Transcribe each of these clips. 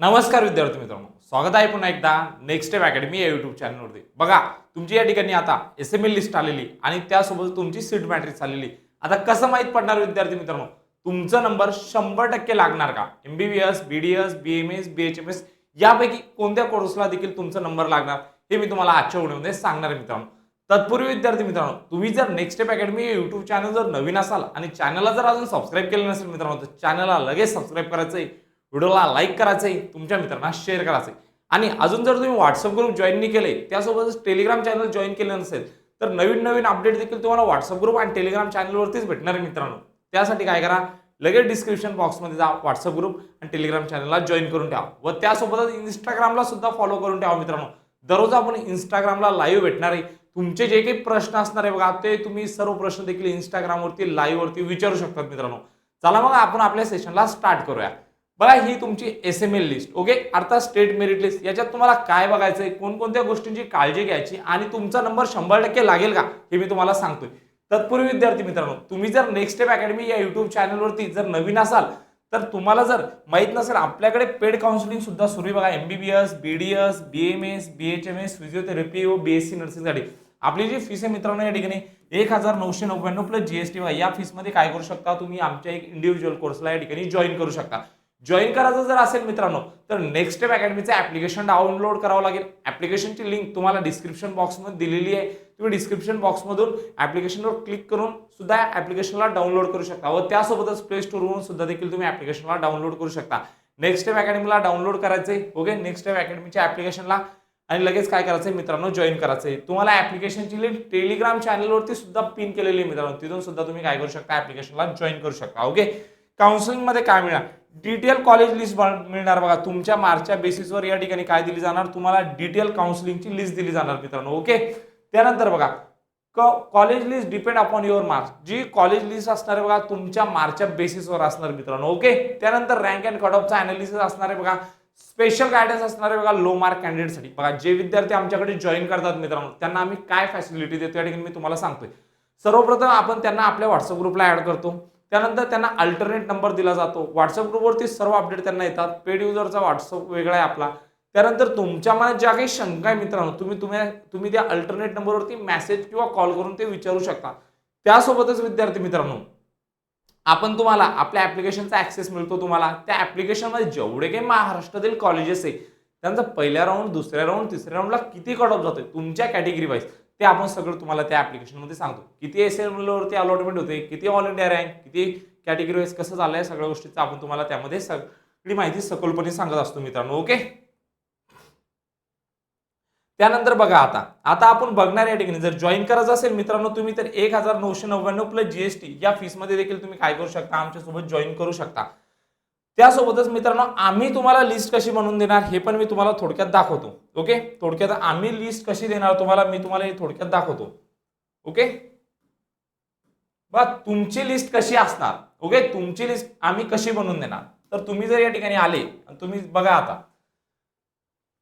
नमस्कार विद्यार्थी मित्रांनो. स्वागत आहे पुन्हा एकदा नेक्स्ट स्टेप अकॅडमी या युट्यूब चॅनलवरती बघा तुमची या ठिकाणी आता एस एम एल लिस्ट आलेली आणि त्यासोबत तुमची सीट मॅट्रिक्स आलेली. आता कसं माहीत पडणार विद्यार्थी मित्रांनो? तुमचा नंबर शंभर टक्के लागणार का? एमबीबीएस बीडीएस बीएमएस बीएचएमएस यापैकी कोणत्या कोर्सला देखील तुमचा नंबर लागणार? हे मी तुम्हाला आजच्या व्हिडिओमध्ये सांगणार आहे मित्रांनो. तत्पूर्वी विद्यार्थी मित्रांनो तुम्ही जर next step academy YouTube channel जर नवीन असाल आणि चॅनलला जर अजून सबस्क्राईब केलं नसेल मित्रांनो तर चॅनलला लगेच सबस्क्राईब करायचं आहे व्हिडिओला लाईक करायचं आहे तुमच्या मित्रांना शेअर करायचं आहे आणि अजून जर तुम्ही व्हॉट्सअप ग्रुप जॉईन नाही केले त्यासोबतच टेलिग्राम चॅनल जॉईन केलं नसेल तर नवीन नवीन अपडेट देखील तुम्हाला व्हॉट्सअप ग्रुप आणि टेलिग्राम चॅनलवरतीच भेटणार आहे मित्रांनो. त्यासाठी काय करा लगेच डिस्क्रिप्शन बॉक्समध्ये जा व्हॉट्सअप ग्रुप आणि टेलिग्राम चॅनलला जॉईन करून ठेवा. व त्यासोबतच इंस्टाग्रामला सुद्धा फॉलो करून ठेवा मित्रांनो. दररोज आपण इंस्टाग्रामला लाईव्ह भेटणार आहे. तुमचे जे काही प्रश्न असणार आहे बघा ते तुम्ही सर्व प्रश्न देखील इंस्टाग्रामवरती लाईव्हवरती विचारू शकतात मित्रांनो. चला मग आपण आपल्या सेशनला स्टार्ट करूया. बघा ही तुमची S M L list okay अर्थात स्टेट मेरिट लिस्ट याच्यात तुम्हाला काय बघायचं आहे? कोणकोणत्या गोष्टींची काळजी घ्यायची? आणि तुमचा नंबर शंभर टक्के लागेल का? हे मी तुम्हाला सांगतोय. तत्पूर्वी विद्यार्थी मित्रांनो तुम्ही जर नेक्स्ट स्टेप अकॅडमी या युट्यूब चॅनलवरती जर नवीन असाल तर तुम्हाला जर माहीत नसेल आपल्याकडे पेड काउन्सिलिंग सुद्धा सुरू आहे. बघा MBBS BDS BMS BHMS physiotherapy व बीएससी नर्सिंगसाठी आपली जी फीस आहे मित्रांनो या ठिकाणी एक हजार नऊशे नव्याण्णव प्लस जीएसटी या फीसमध्ये काय करू शकता? तुम्ही आमच्या एक इंडिव्हिज्युअल कोर्सला या ठिकाणी जॉईन करू शकता. जॉईन करायचं जर असेल मित्रांनो तर नेक्स्ट स्टेप अकॅडमीचं ऍप्लिकेशन डाउनलोड करावं लागेल. ऍप्लिकेशनची लिंक तुम्हाला डिस्क्रिप्शन बॉक्समध्ये दिलेली आहे. तुम्ही डिस्क्रिप्शन बॉक्समधून ऍप्लिकेशनवर क्लिक करून सुद्धा ऍप्लिकेशनला डाउनलोड करू शकता. व त्यासोबतच प्ले स्टोरवरून सुद्धा देखील तुम्ही ऍप्लिकेशनला डाउनलोड करू शकता. नेक्स्ट स्टेप अकॅडमीला डाउनलोड करायचे ओके नेक्स्ट स्टेप अकॅडमीच्या ऍप्लिकेशनला आणि लगेच काय करायचंय मित्रांनो? जॉईन करायचं आहे तुम्हाला ऍप्लिकेशनची लिंक टेलिग्राम चॅनलवरती सुद्धा पिन केलेली आहे मित्रांनो. तिथून सुद्धा तुम्ही काय करू शकता? ऍप्लिकेशनला जॉईन करू शकता ओके काउन्सिलिंगमध्ये काय मिळणार? डिटेल कॉलेज लिस्ट मिळणार बघा. तुमच्या मार्चच्या बेसिसवर या ठिकाणी काय दिली जाणार तुम्हाला डिटेल काउन्सिलिंगची लिस्ट दिली जाणार मित्रांनो ओके त्यानंतर बघा college list depend upon your marks G college list असणार आहे बघा तुमच्या मार्कच्या बेसिसवर असणार मित्रांनो ओके त्यानंतर रँक अँड कट ऑफचा अनालिसिस असणार आहे बघा स्पेशल गायडन्स असणार आहे बघा लो मार्क कॅन्डिडेटसाठी बघा जे विद्यार्थी आमच्याकडे जॉईन करतात मित्रांनो त्यांना आम्ही काय फॅसिलिटी देतो या ठिकाणी मी तुम्हाला सांगतोय. सर्वप्रथम आपण त्यांना आपल्या व्हॉट्सअप ग्रुपला ऍड करतो. त्यानंतर त्यांना अल्टरनेट नंबर दिला जातो. व्हॉट्सअप ग्रुपवरती सर्व अपडेट त्यांना येतात. पेड युजरचा व्हॉट्सअप वेगळा आहे आपला. त्यानंतर तुमच्या मनात ज्या काही शंका आहे मित्रांनो तुम्ही तुम्ही तुम्ही त्या अल्टरनेट नंबरवरती मेसेज किंवा कॉल करून ते विचारू शकता. त्यासोबतच विद्यार्थी मित्रांनो आपण तुम्हाला आपल्या ऍप्लिकेशनचा ॲक्सेस मिळतो तुम्हाला. त्या ऍप्लिकेशनमध्ये जेवढे काही महाराष्ट्रातील कॉलेजेस आहे त्यांचा पहिल्या राऊंड दुसऱ्या राऊंड तिसऱ्या राऊंडला किती कट ऑफ जातोय? तुमच्या कॅटेगरी वाईज ते आपण सगळं तुम्हाला त्या ऍप्लिकेशनमध्ये सांगतो. किती एस वरती अलॉटमेंट होते किती ऑल इंडिया रँक किती कॅटेगरी वाईज कसं झालंय सगळ्या गोष्टीचं आपण तुम्हाला त्यामध्ये सगळी माहिती सखोलपणे सांगत असतो मित्रांनो ओके त्यानंतर बघा आता. आता आपण बघणार या ठिकाणी जर जॉईन करायचं असेल मित्रांनो तुम्ही तर एक हजार नऊशे नव्याण्णव प्लस जीएसटी या फीसमध्ये देखील तुम्ही काय करू शकता? आमच्यासोबत जॉईन करू शकता. त्यासोबतच मित्रांनो आम्ही तुम्हाला लिस्ट कशी बनवून देणार हे पण मी तुम्हाला थोडक्यात दाखवतो. ओके थोडक्यात आम्ही लिस्ट कशी देणार तुम्हाला मी तुम्हाला हे थोडक्यात दाखवतो. ओके बा तुमची लिस्ट कशी असणार? ओके तुमची लिस्ट आम्ही कशी बनवून देणार? तर तुम्ही जर या ठिकाणी आले तुम्ही बघा आता.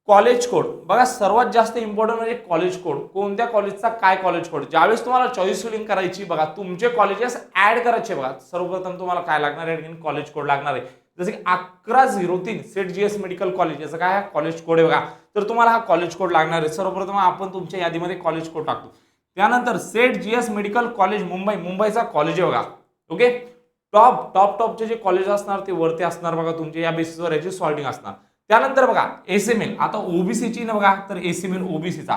College code. बघा सर्वात जास्त इम्पॉर्टंट म्हणजे कॉलेज कोड. कोणत्या कॉलेजचा काय कॉलेज कोड? ज्यावेळेस तुम्हाला चॉईस फिलिंग करायची बघा तुमचे कॉलेजेस ऍड करायचे बघा. सर्वप्रथम तुम्हाला काय लागणार आहे? कॉलेज कोड लागणार आहे. जसे की अकरा झिरो तीन Seth G S medical college याचा काय? कॉलेज कोड आहे बघा. तर तुम्हाला हा कॉलेज कोड लागणार आहे. सर्वप्रथम आपण तुमच्या यादीमध्ये कॉलेज कोड टाकतो. त्यानंतर Seth G S medical college Mumbai. मुंबईचा कॉलेज आहे बघा. ओके टॉप टॉप टॉपचे जे कॉलेज असणार ते वरती असणार बघा. तुमच्या या बेसिसवर याची सॉल्टिंग असणार. त्यानंतर बघा एसएमएल आता ओबीसीची ना बघा तर एसएमएल ओबीसीचा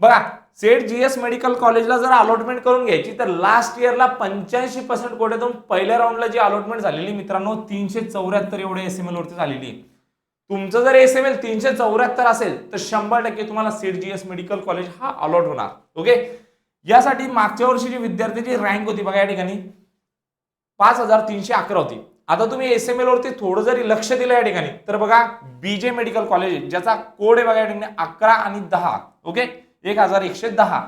बघा सेट जीएस मेडिकल कॉलेजला जर अलॉटमेंट करून घ्यायची तर लास्ट इयरला पंच्याऐंशी पर्सेंट कोट्यातून पहिल्या राऊंडला जी अलॉटमेंट झालेली मित्रांनो तीनशे चौऱ्याहत्तर एवढे एस एम वरती झालेली. तुमचं जर एस एम एल तीनशे चौऱ्याहत्तर असेल तर शंभर टक्के तुम्हाला सेट जीएस मेडिकल कॉलेज हा अलॉट होणार. ओके? यासाठी मागच्या वर्षीची विद्यार्थ्याची रँक होती बघा या ठिकाणी पाच हजार तीनशे अकरा होती. आता तुम्ही एस एम एल वरती थोडं जरी लक्ष दिलं या ठिकाणी तर बघा बीजे मेडिकल कॉलेज ज्याचा कोड आहे बघा या ठिकाणी अकरा आणि दहा ओके एक हजार एकशे दहा.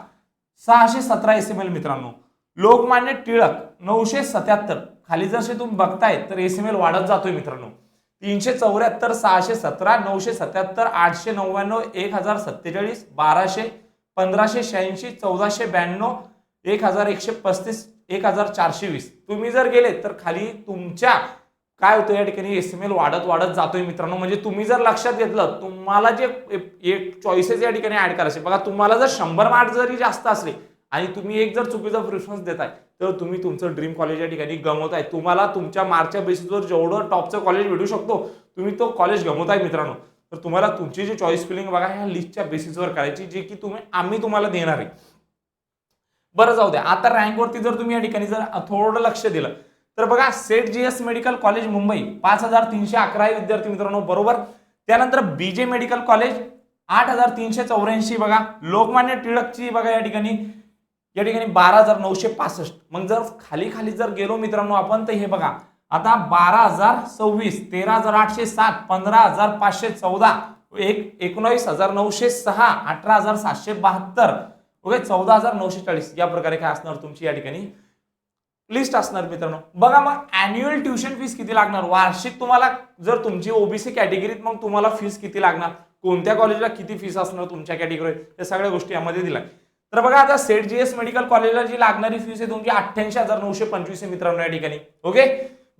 सहाशे सतरा एस एम एल मित्रांनो. लोकमान्य टिळक नऊशे सत्याहत्तर. खाली जसे तुम्ही बघताय तर एस एम एल वाढत जातोय मित्रांनो. तीनशे चौऱ्याहत्तर सहाशे सतरा नऊशे सत्याहत्तर आठशे नव्याण्णव एक हजार सत्तेचाळीस बाराशे पंधराशे शहाऐंशी चौदाशे ब्याण्णव एक हजार एकशे पस्तीस एक हजार चारशे वीस. तुम्ही जर गेले तर खाली तुमच्या काय होतं या ठिकाणी एस एम एल वाढत वाढत जातोय मित्रांनो. म्हणजे तुम्ही जर लक्षात घेतलं तुम्हाला जे एक चॉईसेस या ठिकाणी ऍड करायचे. बघा तुम्हाला जर शंभर मार्क जरी जास्त असले आणि तुम्ही एक जर चुकीचा प्रिफरन्स देताय तर तुम्ही तुमचं ड्रीम कॉलेज या ठिकाणी गमवताय. तुम्हाला तुमच्या मार्कच्या बेसिसवर जेवढं टॉपचं कॉलेज भेटू शकतो तुम्ही तो कॉलेज गमवताय मित्रांनो. तर तुम्हाला तुमची जी चॉईस फिलिंग बघा ह्या लिस्टच्या बेसिसवर करायची जे की तुम्ही आम्ही तुम्हाला देणार आहे. बरं जाऊ द्या. आता रँकवरती जर तुम्ही या ठिकाणी जर थोडं लक्ष दिलं तर बघा Seth G S medical college Mumbai पाच हजार तीनशे अकरा विद्यार्थी मित्रांनो बरोबर? त्यानंतर बीजे मेडिकल कॉलेज आठ हजार तीनशे चौऱ्याऐंशी बघा. लोकमान्य टिळकची बघा या ठिकाणी या ठिकाणी बारा हजार नऊशे पासष्ट. मग जर खाली खाली जर गेलो मित्रांनो आपण तर हे बघा. आता बारा हजार सव्वीस तेरा हजार आठशे सात पंधरा हजार पाचशे चौदा एक एकोणावीस हजार नऊशे सहा अठरा हजार सातशे बहात्तर ओके चौदा हजार नऊशे चाळीस या प्रकारे काय असणार तुमची या ठिकाणी? लिस्ट असणार मित्रांनो. बघा मग अॅन्युअल ट्युशन फीस किती लागणार? वार्षिक तुम्हाला जर तुमची ओबीसी कॅटेगरीत मग तुम्हाला फीस किती लागणार? कोणत्या कॉलेजला किती फीस असणार तुमच्या कॅटेगरीत या सगळ्या गोष्टी यामध्ये दिल्या. तर बघा आता सेट जीएस मेडिकल कॉलेजला जी लागणारी फीस आहे तुमची अठ्ठ्याऐंशी हजार नऊशे पंचवीस आहे मित्रांनो या ठिकाणी. ओके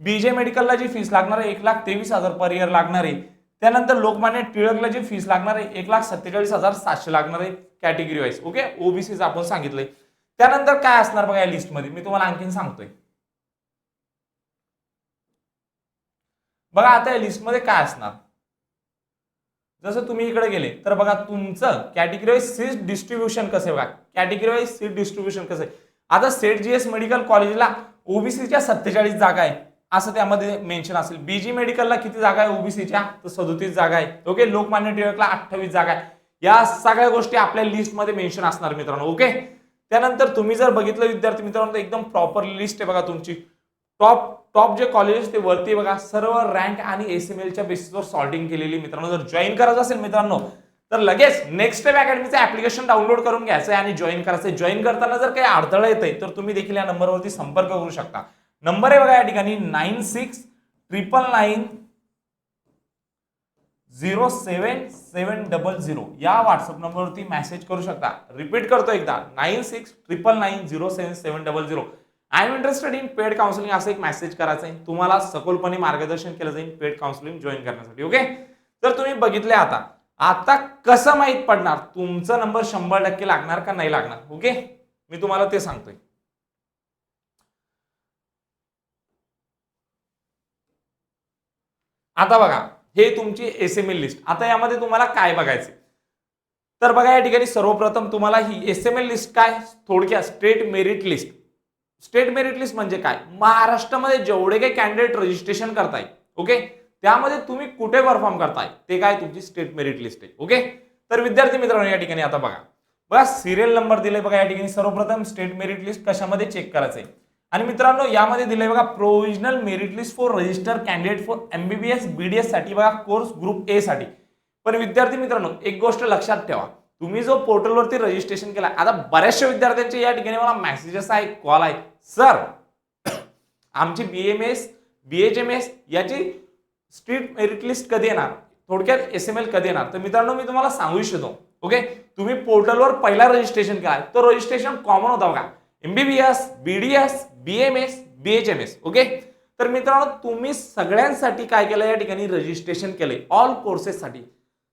बीजे मेडिकलला जी फीस लागणार आहे एक लाख तेवीस हजार पर इयर लागणार आहे. त्यानंतर लोकमान्य टिळकला जी फीस लागणार आहे एक लाख सत्तेचाळीस हजार सातशे लागणार आहे कॅटेगरी वाईज ओके ओबीसीचं आपण सांगितलंय. त्यानंतर काय असणार बघा या लिस्टमध्ये मी तुम्हाला आणखीन सांगतोय. बघा आता या लिस्टमध्ये काय असणार? जसं तुम्ही इकडे गेले तर बघा तुमचं कॅटेगरी वाईज सीट डिस्ट्रीब्युशन कसं आहे बघा? कॅटेगरी वाईज सीट डिस्ट्रीब्युशन कसं आहे? आता सेट जीएस मेडिकल कॉलेजला ओबीसीच्या सत्तेचाळीस जागा आहे असं त्यामध्ये मेन्शन असेल. बीजी मेडिकलला किती जागा आहे? ओबीसीच्या तर सदोतीस जागा आहे. ओके लोकमान्य टिळकला अठ्ठावीस जागा आहे. या सगळ्या गोष्टी आपल्या लिस्टमध्ये मेन्शन असणार मित्रांनो. ओके त्यानंतर तुम्ही जर बघितलं विद्यार्थी मित्रांनो एकदम प्रॉपर लिस्ट आहे बघा तुमची. टॉप टॉप जे कॉलेजेस ते वरती बघा. सर्व रँक आणि एस एम एलच्या बेसिसवर सॉर्टिंग केलेली मित्रांनो. जर जॉईन करायचं असेल मित्रांनो तर लगेच नेक्स्ट स्टेप अकॅडमीचं ऍप्लिकेशन डाउनलोड करून घ्यायचं आहे आणि जॉईन करायचं जॉईन करताना जर काही अडथळा आहे तर तुम्ही देखील या नंबरवरती संपर्क करू शकता. नंबर आहे बघा या ठिकाणी nine six triple nine zero seven seven double zero. या व्हॉट्सअप नंबरवरती मेसेज करू शकता. रिपीट करतो एकदा. Nine six triple nine zero seven seven double zero. I am interested in paid counselling असं एक मेसेज करायचं आहे. तुम्हाला सखोलपणे मार्गदर्शन केलं जाईल पेड काउन्सिलिंग जॉईन करण्यासाठी ओके तर तुम्ही बघितले आता. आता कसं माहीत पडणार? तुमचा नंबर शंभर टक्के लागणार का नाही लागणार? ओके मी तुम्हाला ते सांगतोय. आता बघा हे तुमची एस एम एल लिस्ट आता यामध्ये तुम्हाला काय बघायचं तर बघा या ठिकाणी सर्वप्रथम तुम्हाला ही एस एम एल लिस्ट काय? थोडक्या state merit list state merit list म्हणजे काय? महाराष्ट्रामध्ये जेवढे काही कॅन्डिडेट रजिस्ट्रेशन करताय ओके त्यामध्ये तुम्ही कुठे परफॉर्म करताय? ते काय तुमची स्टेट मेरिट लिस्ट आहे ओके तर विद्यार्थी मित्रांनो या ठिकाणी आता बघा. बघा सिरियल नंबर दिले बघा या ठिकाणी सर्वप्रथम स्टेट मेरिट लिस्ट कशामध्ये चेक करायचंय? आणि मित्रांनो यामध्ये दिलंय बघा provisional merit list for register candidate for MBBS बीडीएससाठी बघा कोर्स ग्रुप ए साठी. पण विद्यार्थी मित्रांनो एक गोष्ट लक्षात ठेवा. तुम्ही जो पोर्टलवरती रजिस्ट्रेशन केला आता बऱ्याचशा विद्यार्थ्यांचे या ठिकाणी मला मेसेजेस आहे कॉल आहे सर आमची B M S B H M S याची स्ट्रीट मेरिट लिस्ट कधी येणार? थोडक्यात एस एम एल कधी येणार? तर मित्रांनो मी तुम्हाला सांगू इच्छितो. ओके तुम्ही पोर्टलवर पहिला रजिस्ट्रेशन केला तो रजिस्ट्रेशन कॉमन होता बघा. MBBS BDS BMS BHMS okay तर मित्रांनो तुम्ही सगळ्यांसाठी काय केलं? या ठिकाणी रजिस्ट्रेशन केलंय. ऑल कोर्सेससाठी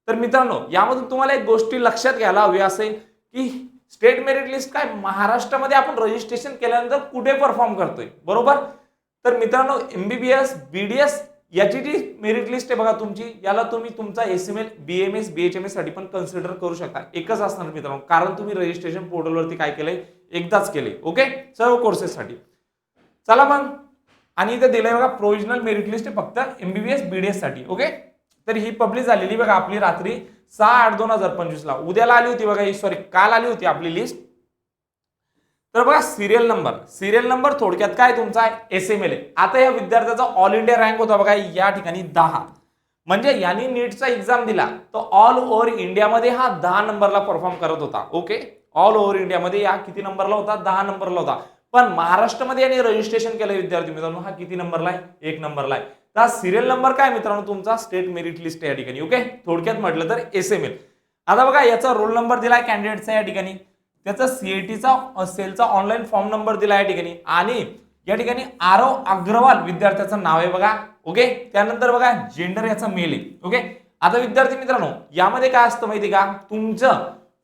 तर मित्रांनो यामधून तुम्हाला एक गोष्टी लक्षात घ्यायला हवी असेल की स्टेट मेरिट लिस्ट काय? महाराष्ट्रामध्ये आपण रजिस्ट्रेशन केल्यानंतर कुठे परफॉर्म करतोय? बरोबर? तर मित्रांनो एमबीबीएस बीडीएस याची जी मेरिट लिस्ट आहे बघा तुमची. याला तुम्ही तुमचा S M L B M S B H M एससाठी पण कन्सिडर करू शकता. एकच असणार मित्रांनो. कारण तुम्ही रजिस्ट्रेशन पोर्टलवरती काय केलंय? एकदाच केले ओके सर्व कोर्सेससाठी चला मग. आणि इथं दिलंय बघा प्रोविजनल मेरिट लिस्ट फक्त एमबीबीएस बीडीएससाठी ओके तर ही पब्लिश झालेली बघा आपली रात्री सहा आठ दोन हजार पंचवीस ला. उद्याला आली होती बघा ही सॉरी काल आली होती आपली लिस्ट तर बघा सिरियल नंबर सिरियल नंबर थोडक्यात काय तुमचा एस एम एल ए आता या विद्यार्थ्याचा ऑल इंडिया रँक होता बघा या ठिकाणी दहा. म्हणजे यांनी नीटचा एक्झाम दिला तर ऑल ओव्हर इंडियामध्ये हा दहा नंबरला परफॉर्म करत होता ओके ऑल ओव्हर इंडियामध्ये या किती नंबरला होता? दहा नंबरला होता. पण महाराष्ट्रामध्ये यांनी रजिस्ट्रेशन केलं विद्यार्थी मित्रांनो. हा किती नंबरला आहे? एक नंबरला आहे. तर सिरियल नंबर काय मित्रांनो तुमचा? स्टेट मेरिट लिस्ट या ठिकाणी ओके थोडक्यात म्हटलं तर एस एम एल आता बघा याचा रोल नंबर दिलाय कॅन्डिडेटचा या ठिकाणी. त्याचा सीएटीचा सेलचा ऑनलाईन फॉर्म नंबर दिला या ठिकाणी. आणि या ठिकाणी आरव अग्रवाल विद्यार्थ्याचं नाव आहे बघा ओके त्यानंतर बघा जेंडर याचा मेल आहे ओके आता विद्यार्थी मित्रांनो यामध्ये काय असतं माहिती का? तुमचं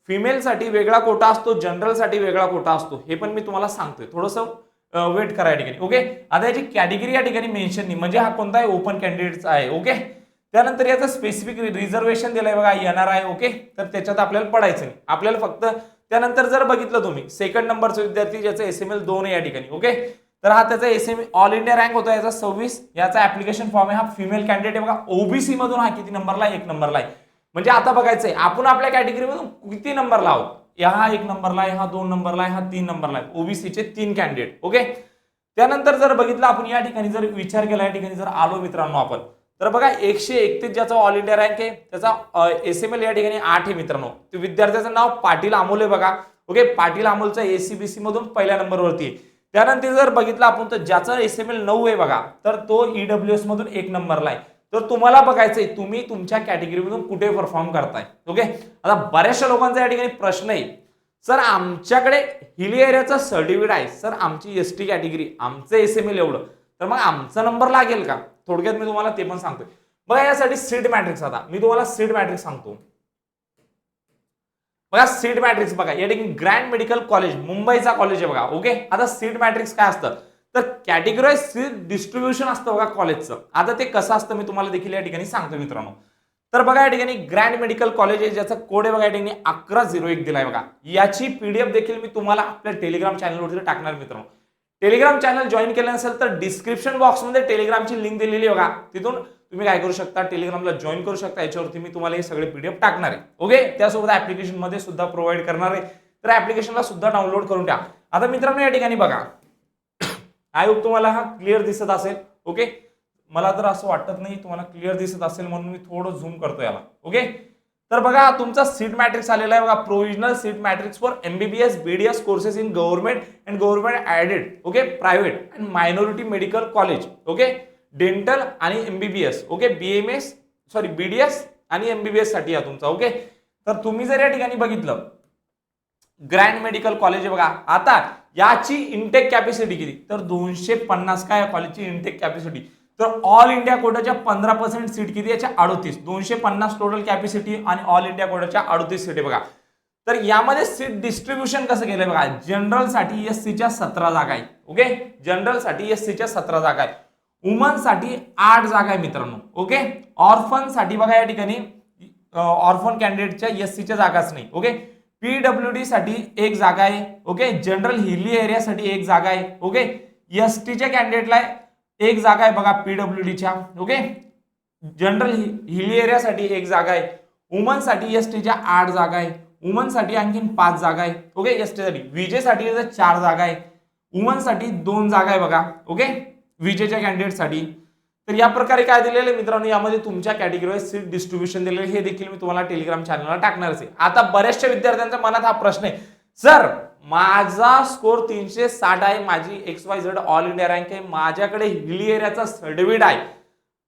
फिमेलसाठी वेगळा कोटा असतो जनरलसाठी वेगळा कोटा असतो. हे पण मी तुम्हाला सांगतोय. थोडंसं वेट करा या ठिकाणी ओके आता याची कॅटेगरी या ठिकाणी मेन्शन नाही. म्हणजे हा कोणता आहे ओपन कॅन्डिडेटचा आहे ओके त्यानंतर याचं स्पेसिफिक रिझर्वेशन दिलंय बघा येणार आहे ओके तर त्याच्यात आपल्याला पडायचं नाही. आपल्याला फक्त त्यानंतर जर बघितलं तुम्ही सेकंड नंबरचा विद्यार्थी ज्याचं एस एम एल दोन आहे या ठिकाणी ओके तर हा त्याचा S M all India rank होता याचा सव्वीस. याचा ऍप्लिकेशन फॉर्म आहे हा फिमेल कॅन्डिडेट आहे बघा. ओबीसी मधून हा किती नंबरला आहे? एक नंबरला आहे. म्हणजे आता बघायचंय आपण आपल्या कॅटेगरीमधून किती नंबरला आहोत? या हा एक नंबरला आहे हा दोन नंबरला आहे हा तीन नंबरला आहे. ओबीसीचे तीन कॅन्डिडेट ओके त्यानंतर जर बघितलं आपण या ठिकाणी जर विचार केला या ठिकाणी जर आलो मित्रांनो आपण तर बघा एकशे एकतीस ज्याचा ऑल इंडिया रँक आहे त्याचा एस एम एल या ठिकाणी आठ आहे मित्रांनो. ते विद्यार्थ्याचं नाव पाटील अमोल आहे बघा ओके पाटील अमोलचा एसीबीसी मधून पहिल्या नंबरवरती आहे. त्यानंतर जर बघितलं आपण तर ज्याचा एस एम एल नऊ आहे बघा तर तो ईडब्ल्यू एस मधून एक नंबरला आहे. तर तुम्हाला बघायचंय तुम्ही तुमच्या कॅटेगरीमधून कुठे परफॉर्म करताय. ओके आता बऱ्याचशा लोकांचा या ठिकाणी प्रश्न आहे. सर आमच्याकडे हिली एरियाचं सर्टिफिकेट आहे. सर आमची एस टी कॅटेगरी आमचं एस एम एल एवढं. तर मग आमचा नंबर लागेल का? थोडक्यात मी तुम्हाला ते पण सांगतोय. बघा यासाठी सीट मॅट्रिक्स आता. मी तुम्हाला सीट मॅट्रिक्स सांगतो. बघा सीट मॅट्रिक्स बघा. या ठिकाणी ग्रँड मेडिकल कॉलेज मुंबईचा कॉलेज आहे बघा. ओके आता सीट मॅट्रिक्स काय असतं? तर कॅटेगराईज डिस्ट्रीब्युशन असतं बघा कॉलेजचं आता ते कसं असतं मी तुम्हाला देखील या ठिकाणी सांगतो मित्रांनो. तर बघा या ठिकाणी ग्रँड मेडिकल कॉलेज आहे ज्याचा कोड आहे बघा या ठिकाणी अकरा झिरो एक दिलाय बघा. याची पीडीएफ देखील मी तुम्हाला आपल्या टेलिग्राम चॅनलवरती टाकणार मित्रांनो. टेलिग्राम चॅनल जॉईन केलं नसेल तर डिस्क्रिप्शन बॉक्समध्ये टेलिग्रामची लिंक दिलेली आहे बघा. तिथून तुम्ही काय करू शकता? टेलिग्रामला जॉईन करू शकता. याच्यावरती मी तुम्हाला हे सगळे पीडीएफ टाकणार आहे. ओके त्यासोबत ऍप्लिकेशनमध्ये सुद्धा प्रोव्हाइड करणार आहे. तर ऍप्लिकेशनला सुद्धा डाउनलोड करून द्या आता मित्रांनो या ठिकाणी बघा. आय तुम्हाला हा क्लिअर दिसत असेल ओके मला तर असं वाटत नाही तुम्हाला क्लिअर दिसत असेल म्हणून मी थोडं झूम करतो याला ओके तर बघा तुमचा सीट मॅट्रिक्स आलेला आहे बघा provisional seat matrix for MBBS BDS courses in government and government aided okay private and minority medical college okay dental आणि MBBS okay BMS sorry BDS आणि एमबीबीएससाठी या तुमचा ओके तर तुम्ही जर या ठिकाणी बघितलं ग्रँड मेडिकल कॉलेज आहे बघा आता याची इनटेक कॅपॅसिटी किती? तर दोनशे पन्नास काय कॉलेजची इनटेक कॅपॅसिटी तर ऑल इंडिया कोटाच्या पंधरा पर्सेंट सीट किती? याच्या अडोतीस. दोनशे पन्नास टोटल कॅपॅसिटी आणि ऑल इंडिया कोटाच्या अडोतीस सीट बघा. तर यामध्ये सीट डिस्ट्रीब्युशन कसं केलंय बघा? जनरलसाठी एस सीच्या सतरा जागा आहे. ओके जनरलसाठी एस सीच्या सतरा जागा आहे. वुमनसाठी आठ जागा आहे मित्रांनो. ओके ऑर्फनसाठी बघा या ठिकाणी ऑर्फन कॅन्डिडेटच्या एस सीच्या जागाच नाही. ओके पीडब्ल्यू डी साठी एक जागा आहे ओके जनरल हिली एरियासाठी एक जागा आहे ओके एस टीच्या कॅन्डिडेटला एक जागा आहे बघा पीडब्ल्यू डीच्या ओके जनरल हिली एरियासाठी एक जागा आहे. वुमनसाठी एस टीच्या आठ जागा आहे. वुमनसाठी आणखीन पाच जागा आहे ओके एस टीसाठी विजेसाठी चार जागा आहे. वुमनसाठी दोन जागा आहे बघा ओके विजेच्या कॅन्डिडेटसाठी तर या प्रकारे काय दिलेलं आहे मित्रांनो? यामध्ये तुमच्या कॅटेगरीवर सीट डिस्ट्रीब्युशन दिलेलं हे देखील मी तुम्हाला टेलिग्राम चॅनलला टाकणारच आहे. आता बऱ्याचशा विद्यार्थ्यांच्या मनात हा प्रश्न आहे. सर माझा स्कोर तीनशे साठ आहे. माझी X Y Z all India rank आहे. माझ्याकडे हिली एरियाचा सर्टिफिकेट आहे.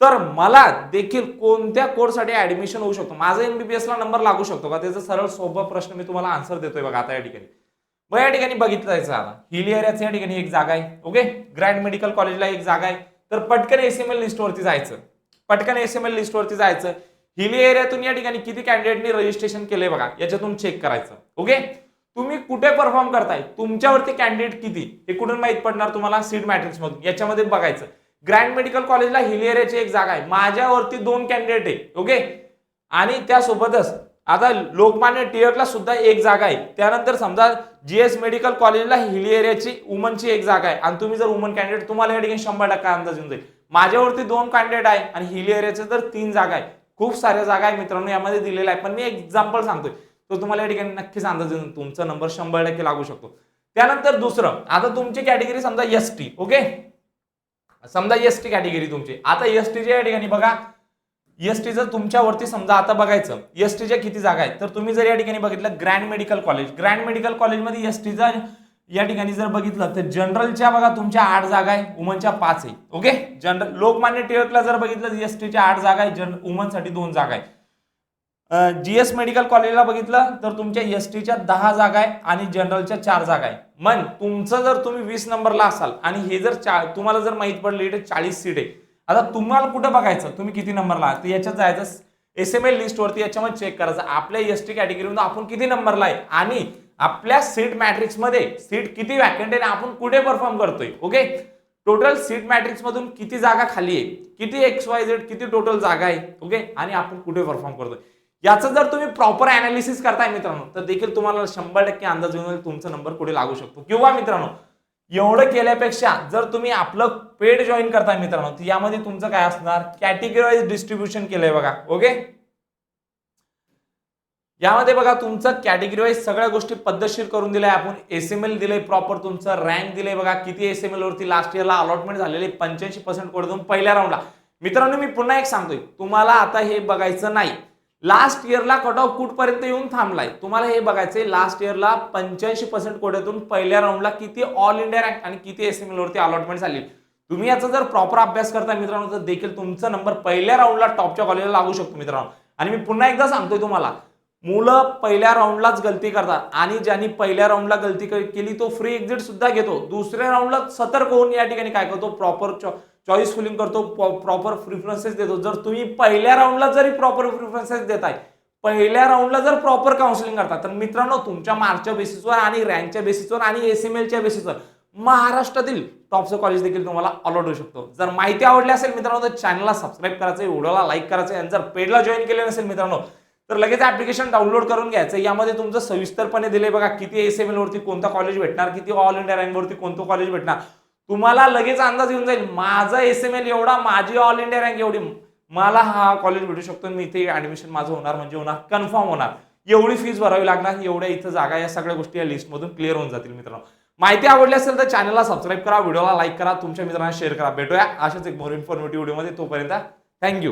तर मला देखील कोणत्या कोर्ससाठी ऍडमिशन होऊ शकतो? माझा एमबीबीएसला नंबर लागू शकतो का? त्याचा सरळ सोपा प्रश्न मी तुम्हाला आन्सर देतोय बघा आता या ठिकाणी. मग या ठिकाणी बघितलं जायचं आता हिली एरियाचं या ठिकाणी एक जागा आहे. ओके ग्रँड मेडिकल कॉलेजला एक जागा आहे. तर पटकन एसएमएल लिस्टवरती जायचं. पटकन एसएमएल लिस्टवरती जायचं. हिली एरियातून या ठिकाणी किती कॅन्डिडेटनी रजिस्ट्रेशन केलंय बघा याच्यातून चेक करायचं. ओके तुम्ही कुठे परफॉर्म करताय? तुमच्यावरती कॅन्डिडेट किती? हे कुठून माहीत पडणार तुम्हाला? सीट मॅट्रिक्स मधून. याच्यामध्ये बघायचं. ग्रँड मेडिकल कॉलेजला हिली एरियाची एक जागा आहे. माझ्यावरती दोन कॅन्डिडेट आहे. ओके आणि त्यासोबतच आता लोकमान्य टिळकला सुद्धा एक जागा आहे. त्यानंतर समजा जीएस मेडिकल कॉलेजला हिली एरियाची वुमनची एक जागा आहे. आणि तुम्ही जर वुमन कॅन्डिडेट तुम्हाला या ठिकाणी शंभर टक्का अंदाज येऊन जाईल. माझ्यावरती दोन कॅन्डिडेट आहे आणि हिली एरियाचे तर तीन जागा आहे. खूप साऱ्या जागा आहे मित्रांनो यामध्ये दिलेल्या आहे पण मी एक्झाम्पल सांगतोय. तो तुम्हाला या ठिकाणी नक्कीच अंदाज येऊन तुमचा नंबर शंभर टक्के लागू शकतो. त्यानंतर दुसरं आता तुमची कॅटेगरी समजा एस टी ओके समजा एस टी कॅटेगरी तुमची. आता एस टीच्या या ठिकाणी बघा एस टी जर तुमच्यावरती समजा आता बघायचं एस टीच्या किती जागा आहेत तर तुम्ही जर या ठिकाणी बघितलं grand medical college grand medical कॉलेजमध्ये एस टीचा या ठिकाणी जर बघितलं तर जनरलच्या बघा तुमच्या आठ जागा आहे वुमनच्या पाच आहे. ओके जनरल लोकमान्य टिळकला जर बघितलं एस टीच्या आठ जागा आहे जन वुमनसाठी दोन जागा आहे. जीएस मेडिकल कॉलेजला बघितलं तर तुमच्या एस टीच्या दहा जागा आहे आणि जनरलच्या चार जागा आहे. मग तुमचं जर तुम्ही वीस नंबरला असाल आणि हे जर चा तुम्हाला जर माहीत पडलं इथे चाळीस सीट आहे. आता तुम्हाला कुठं बघायचं? तुम्ही किती नंबरला आहात? तर याच्यात जायचं एस एम एल लिस्टवरती याच्यामध्ये चेक करायचं. आपल्या एस टी कॅटेगरीमध्ये आपण किती नंबरला आहे? आणि आपल्या सीट मॅट्रिक्समध्ये सीट किती वॅकंट आहे आपण कुठे परफॉर्म करतोय? ओके टोटल सीट मॅट्रिक्स मधून किती जागा खाली आहे? किती एक्स वाय झेड किती टोटल जागा आहे? ओके आणि आपण कुठे परफॉर्म करतोय? याचं जर तुम्ही प्रॉपर अनालिसिस करताय मित्रांनो तर देखील तुम्हाला शंभर टक्के अंदाज येऊन तुमचा नंबर कुठे लागू शकतो? किंवा मित्रांनो एवढं केल्यापेक्षा जर तुम्ही आपलं पेड जॉईन करता मित्रांनो तर यामध्ये तुमचं काय असणार? कॅटेगरी वाईज डिस्ट्रीब्युशन केलंय बघा ओके? यामध्ये बघा तुमचं कॅटेगरी वाईज सगळ्या गोष्टी पद्धतशीर करून दिल्या आपण. एस एम एल दिलंय प्रॉपर तुमचं रँक दिलंय बघा. किती एस एम एल वरती लास्ट इयरला अलॉटमेंट झालेली पंच्याऐंशी पर्सेंट कोड देऊन पहिल्या राऊंडला मित्रांनो मी पुन्हा एक सांगतोय. तुम्हाला आता हे बघायचं नाही. लास्ट इयरला कट ऑफ कुठपर्यंत येऊन थांबलाय? तुम्हाला हे बघायचंय लास्ट इयरला पंच्याऐंशी पर्सेंट कोट्यातून पहिल्या राऊंडला किती ऑल इंडिया रँक आणि किती एस एम वरती अलॉटमेंट झाली? तुम्ही याचा जर प्रॉपर अभ्यास करता मित्रांनो तर देखील तुमचा नंबर पहिल्या राऊंडला टॉपच्या कॉलेजला लागू शकतो मित्रांनो. आणि मी पुन्हा एकदा सांगतोय तुम्हाला मुलं पहिल्या राऊंडलाच गलती करतात. आणि ज्यांनी पहिल्या राऊंडला गलती केली तो फ्री एक्झिट सुद्धा घेतो. दुसऱ्या राऊंडला सतर्क होऊन या ठिकाणी काय करतो? प्रॉपर चॉईस फुलिंग करतो. प्रॉपर प्रिफरन्सेस देतो. जर तुम्ही पहिल्या राऊंडला जरी प्रॉपर प्रिफरन्सेस देताय पहिल्या राऊंडला जर प्रॉपर काउन्सिलिंग करता तर मित्रांनो तुमच्या मार्कच्या बेसिसवर आणि रँकच्या बेसिसवर आणि एस एम एलच्या बेसिसवर महाराष्ट्रातील टॉपचं कॉलेज देखील तुम्हाला अलॉट होऊ शकतो. जर माहिती आवडली असेल मित्रांनो तर चॅनलला सबस्क्राईब करायचं व्हिडिओला लाईक करायचं आणि जर पेडला जॉईन केले नसेल मित्रांनो तर लगेच ऍप्लिकेशन डाउनलोड करून घ्यायचं. यामध्ये तुमचं सविस्तरपणे दिले बघा किती एस एम एलवरती वरती कोणतं कॉलेज भेटणार किती ऑल इंडिया रँकवरती कोणतं कॉलेज भेटणार. तुम्हाला लगेच अंदाज येऊन जाईल माझं एस एम एल एवढा माझी ऑल इंडिया रँक एवढी मला हा कॉलेज भेटू शकतो मी इथे ऍडमिशन माझं होणार म्हणजे होणार कन्फर्म होणार. एवढी फीज भरावी लागणार एवढ्या इथं जागा या सगळ्या गोष्टी या लिस्टमधून क्लिअर होऊन जातील मित्रांनो. माहिती आवडली असेल तर चॅनलला सबस्क्राईब करा व्हिडिओला लाईक करा तुमच्या मित्रांना शेअर करा. भेटूया अशाच एक मोर इन्फॉर्मेटिव्ह व्हिडिओमध्ये तोपर्यंत थँक्यू